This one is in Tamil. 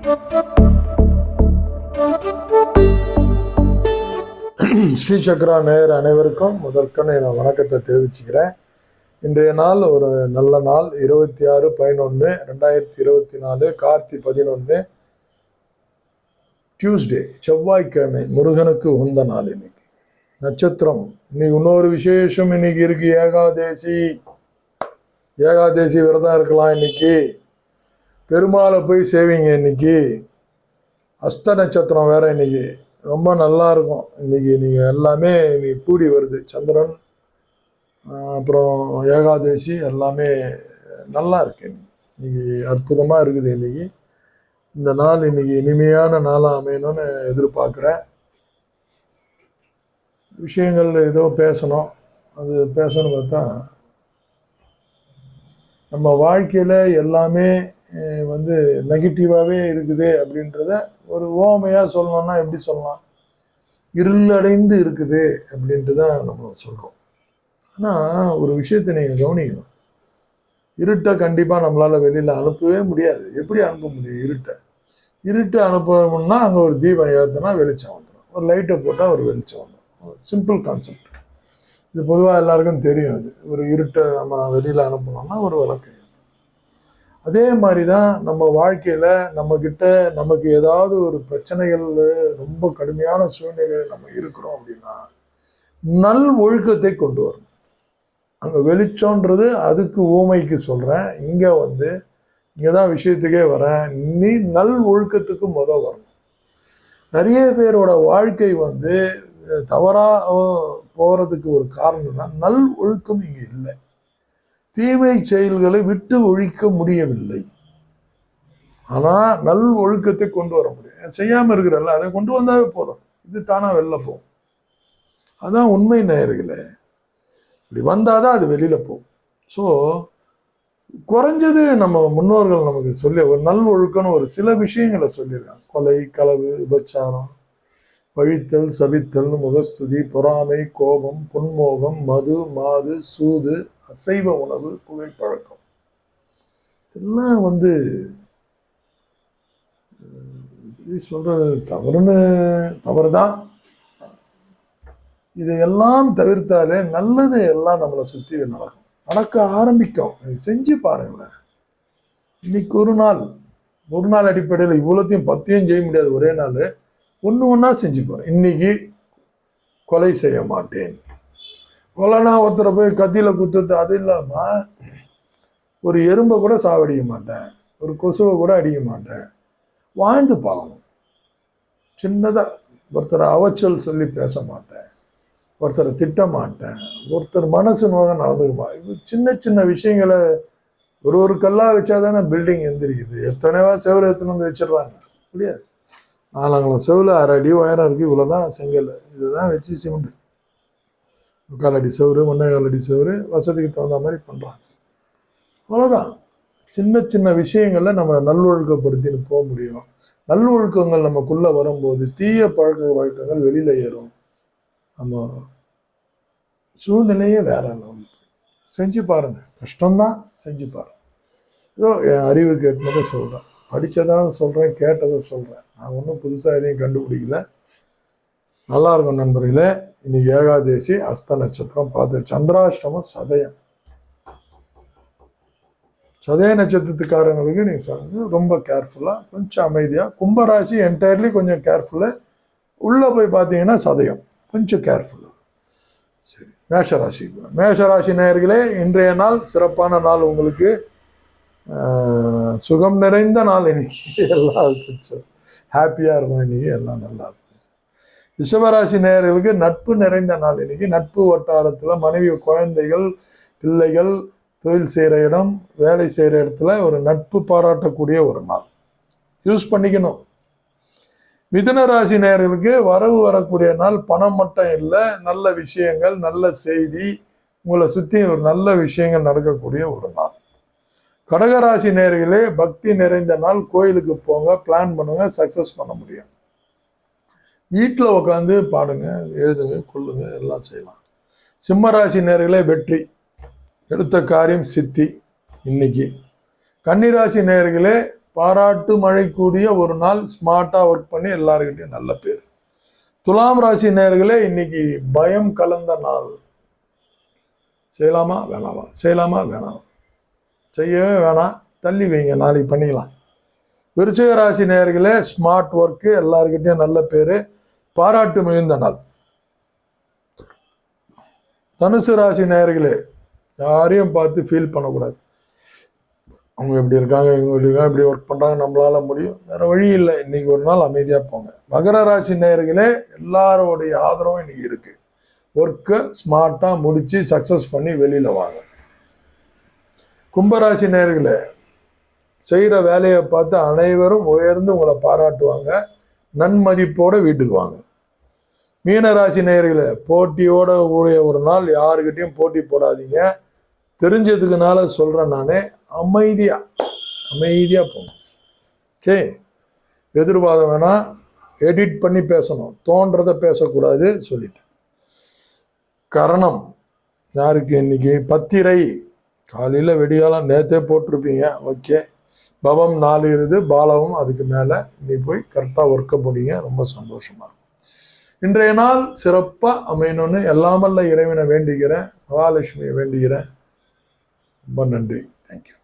ஸ்ரீ சக்ரா நேயர் அனைவருக்கும் முதற்கன நான் வணக்கத்தை தெரிவிச்சுக்கிறேன். இன்றைய நாள் ஒரு நல்ல நாள். இருபத்தி ஆறு பதினொன்று ரெண்டாயிரத்தி இருபத்தி நாலு கார்த்தி பதினொன்று டியூஸ்டே செவ்வாய்க்கிழமை முருகனுக்கு உந்த நாள் இன்னைக்கு. நட்சத்திரம். இன்னைக்கு இன்னொரு விசேஷம். இன்னைக்கு இருக்கு ஏகாதேசி. ஏகாதேசி விரதம் இருக்கலாம் இன்னைக்கு. பெருமாளை போய் சேவிங்க இன்னைக்கு. அஸ்த நட்சத்திரம் வேற இன்னைக்கு. ரொம்ப நல்லா இருக்கும். இன்னைக்கு நீங்கள் எல்லாமே இன்னைக்கு கூடி வருது. சந்திரன் அப்புறம் ஏகாதசி எல்லாமே நல்லா இருக்கு இன்னைக்கு. இன்னைக்கு அற்புதமாக இருக்குது இன்னைக்கு. இந்த நாள் இன்னைக்கு இனிமையான நாளாக அமையணும்னு எதிர்பார்க்குறேன். விஷயங்கள் ஏதோ பேசணும். அது பேசணும் பார்த்தா நம்ம வாழ்க்கையில் எல்லாமே வந்து நெகட்டிவாகவே இருக்குது அப்படின்றத ஒரு ஓமையாக சொல்லணும்னா எப்படி சொல்லலாம்? இருளடைந்து இருக்குது அப்படின்ட்டு தான் நம்ம சொல்கிறோம் ஆனால் ஒரு விஷயத்தை நீங்கள் கவனிக்கணும். இருட்டை கண்டிப்பாக நம்மளால் வெளியில் அனுப்பவே முடியாது. எப்படி அனுப்ப முடியும் இருட்டை? இருட்டை அனுப்பணும்னா அங்கே ஒரு தீபம் ஏற்றினா வெளிச்சம் வந்துடும் ஒரு லைட்டை போட்டால் ஒரு வெளிச்சம் வந்துடும் சிம்பிள் கான்செப்ட் இது பொதுவாக எல்லாருக்கும் தெரியும் இது. ஒரு இருட்டை நம்ம வெளியில் அனுப்பணும்னா ஒரு விளக்கு அதே மாதிரி தான் நம்ம வாழ்க்கையில் நம்மக்கிட்ட நமக்கு ஏதாவது ஒரு பிரச்சனைகள் ரொம்ப கடுமையான சூழ்நிலையில் நம்ம இருக்கிறோம் அப்படின்னா நல் ஒழுக்கத்தை கொண்டு வரணும். அங்கே வெளிச்சோன்றது அதுக்கு ஊமைக்கு சொல்கிறேன் இங்கே வந்து இங்கே தான் விஷயத்துக்கே வரேன். நீ நல் ஒழுக்கத்துக்கு முத வரணும். நிறைய பேரோட வாழ்க்கை வந்து தவறாக போகிறதுக்கு ஒரு காரணம்னா நல் ஒழுக்கம் இங்கே இல்லை. தீமை செயல்களை விட்டு ஒழிக்க முடியவில்லை. ஆனால் நல் ஒழுக்கத்தை கொண்டு வர முடியும். செய்யாமல் இருக்கிறல்ல அதை கொண்டு வந்தாவே போதும். இது தானாக வெளில போகும். அதான் உண்மை நேயர்களே. இப்படி வந்தால் தான் அது வெளியில் போகும். ஸோ குறைஞ்சது நம்ம முன்னோர்கள் நமக்கு சொல்லி ஒரு நல் ஒழுக்கம்னு ஒரு சில விஷயங்களை சொல்லியிருக்காங்க. கொலை களவு விபச்சாரம் பழித்தல் சபித்தல் முகஸ்துதி பொறாமை கோபம் புன்மோகம் மது மாது சூது அசைவ உணவு புகைப்பழக்கம். இதெல்லாம் வந்து சொல்கிறது சொல்றது தவறுன்னு தவறு தான் இதையெல்லாம் தவிர்த்தாலே நல்லது எல்லாம் நம்மளை சுற்றி நடக்கும். நடக்க ஆரம்பிக்கும். செஞ்சு பாருங்களேன். இன்னைக்கு ஒரு நாள் ஒரு நாள் அடிப்படையில் இவ்வளோத்தையும் பத்தையும் செய்ய முடியாது. ஒரே நாள். ஒன்று ஒன்றா செஞ்சு போகிறேன் இன்னைக்கு கொலை செய்ய மாட்டேன். கொலைனா ஒருத்தரை போய் கத்தியில் குத்துறது அது இல்லாமல் ஒரு எறும்பை கூட சாவடிக்க மாட்டேன். ஒரு கொசுவை கூட அடிக்க மாட்டேன். வாழ்ந்து பார்க்கணும். சின்னதாக ஒருத்தரை அவச்சல் சொல்லி பேச மாட்டேன். ஒருத்தரை திட்ட மாட்டேன். ஒருத்தர் மனசு நோக நடந்துக்க இப்போ சின்ன சின்ன விஷயங்களை ஒரு ஒரு கல்லாக வச்சா தானே பில்டிங் எந்திரிக்குது. எத்தனைவா செவரு எடுத்துன்னு வந்து வச்சிடுறாங்க. முடியாது நாலாங்கலம் செவில் அரை அடி உயரம் இருக்குது இவ்வளோ தான் செங்கல். இதுதான் வச்சு சிமெண்ட். முக்கால் அடி செவரு ஒன்றேகால் அடி செவரு வசதிக்கு தகுந்த மாதிரி பண்ணுறாங்க அவ்வளோதான் சின்ன சின்ன விஷயங்களில் நம்ம நல்லொழுக்கப்படுத்தின்னு போக முடியும். நல்லொழுக்கங்கள் நமக்குள்ளே வரும்போது தீய பழக்க வழக்கங்கள் வெளியில் ஏறும். நம்ம சூழ்நிலையே வேற நம்ம. செஞ்சு பாருங்கள் கஷ்டம்தான் செஞ்சு பாருங்கள் ஏதோ என் அறிவுக்கு எட்டுனதை சொல்கிறேன் படித்ததான் சொல்கிறேன் கேட்டதை சொல்கிறேன் நான் ஒன்றும் புதுசாக எதையும் கண்டுபிடிக்கல. நல்லா இருக்கும் நண்பர்களே. இன்னைக்கு ஏகாதேசி அஸ்த நட்சத்திரம் பார்த்து சந்திராஷ்டமம் சதயம். சதய நட்சத்திரத்துக்காரங்களுக்கு நீங்கள் சொல்லுங்க. ரொம்ப கேர்ஃபுல்லாக கொஞ்சம் அமைதியாக கும்பராசி என்டையர்லி கொஞ்சம் கேர்ஃபுல்லாக உள்ளே போய் பார்த்தீங்கன்னா சதயம். கொஞ்சம் கேர்ஃபுல்லாக சரி மேஷராசி. மேஷராசி நேயர்களே இன்றைய நாள் சிறப்பான நாள் உங்களுக்கு. சுகம் நிறைந்த நாள் இன்னைக்கு. எல்லாம் ஹாப்பியாக இருக்கும் இன்னைக்கு. எல்லாம் நல்லா இருக்கும் ரிஷபராசி நேயர்களுக்கு நட்பு நிறைந்த நாள் இன்னைக்கு. நட்பு வட்டாரத்தில் மனைவி குழந்தைகள் பிள்ளைகள் தொழில் செய்கிற இடம் வேலை செய்கிற இடத்துல ஒரு நட்பு பாராட்டக்கூடிய ஒரு நாள். யூஸ் பண்ணிக்கணும். மிதுன ராசி நேயர்களுக்கு வரவு வரக்கூடிய நாள் பணம் மட்டும் இல்லை நல்ல விஷயங்கள் நல்ல செய்தி உங்களை சுற்றி ஒரு நல்ல விஷயங்கள் நடக்கக்கூடிய ஒரு நாள். கடகராசி நேர்களே பக்தி நிறைந்த நாள். கோயிலுக்கு போங்க பிளான் பண்ணுங்க சக்ஸஸ் பண்ண முடியும். வீட்டில் உட்காந்து பாடுங்க எழுதுங்க கொள்ளுங்க எல்லாம் செய்யலாம். சிம்மராசி நேர்களே வெற்றி. எடுத்த காரியம் சித்தி இன்னைக்கு. கன்னிராசி நேர்களே பாராட்டு மழை கூடிய ஒரு நாள். ஸ்மார்ட்டாக ஒர்க் பண்ணி எல்லாருக்கிட்டையும் நல்ல பேர். துலாம் ராசி நேர்களே இன்னைக்கு பயம் கலந்த நாள். செய்யலாமா? வேணாமா? செய்யலாமா? வேணாமா. செய்யவே வேணாம். தள்ளி வைங்க நாளைக்கு பண்ணிக்கலாம். விருச்சிக ராசி நேர்களே ஸ்மார்ட் ஒர்க்கு எல்லாருக்கிட்டையும் நல்ல பேர். பாராட்டு மிகுந்த நாள். தனுசு ராசி நேர்களே யாரையும் பார்த்து ஃபீல் பண்ணக்கூடாது. அவங்க இப்படி இருக்காங்க இவங்க இப்படி இருக்காங்க இப்படி ஒர்க் பண்ணுறாங்க நம்மளால் முடியும். வேறு வழி இல்லை. இன்னைக்கு ஒரு நாள் அமைதியாக போங்க. மகர ராசி நேர்களே எல்லாரோடைய ஆதரவும் இன்றைக்கி இருக்குது ஒர்க்கை ஸ்மார்ட்டாக முடித்து சக்ஸஸ் பண்ணி வெளியில் வாங்க. கும்பராசி நேர்களை செய்கிற வேலையை பார்த்து அனைவரும் உயர்ந்து உங்களை பாராட்டுவாங்க நன்மதிப்போடு வீட்டுக்கு வாங்க. மீனராசி நேர்களை போட்டியோட கூடிய ஒரு நாள் யாருக்கிட்டையும் போட்டி போடாதீங்க. தெரிஞ்சதுக்குனால சொல்கிறேன் நானே. அமைதியாக அமைதியாக போகணும் ஓகே? எதிர்பார்த்த வேணால் எடிட் பண்ணி பேசணும். தோன்றதை பேசக்கூடாது சொல்லிட்டேன். கரணம் யாருக்கு இன்னைக்கு? பத்திரை. காலையில் வெடிகாலம் நேத்தே போட்டிருப்பீங்க. ஓகே. பவம் நாலு இருது பாலவும் அதுக்கு மேலே. நீ போய் கரெக்டாக ஒர்க்கை முடியுங்க ரொம்ப சந்தோஷமா இருக்கும். இன்றைய நாள் சிறப்பாக அமையணும்னு எல்லாமல்ல இறைவனை வேண்டிக்கிறேன் மகாலட்சுமியை வேண்டிக்கிறேன் ரொம்ப நன்றி. தேங்க்யூ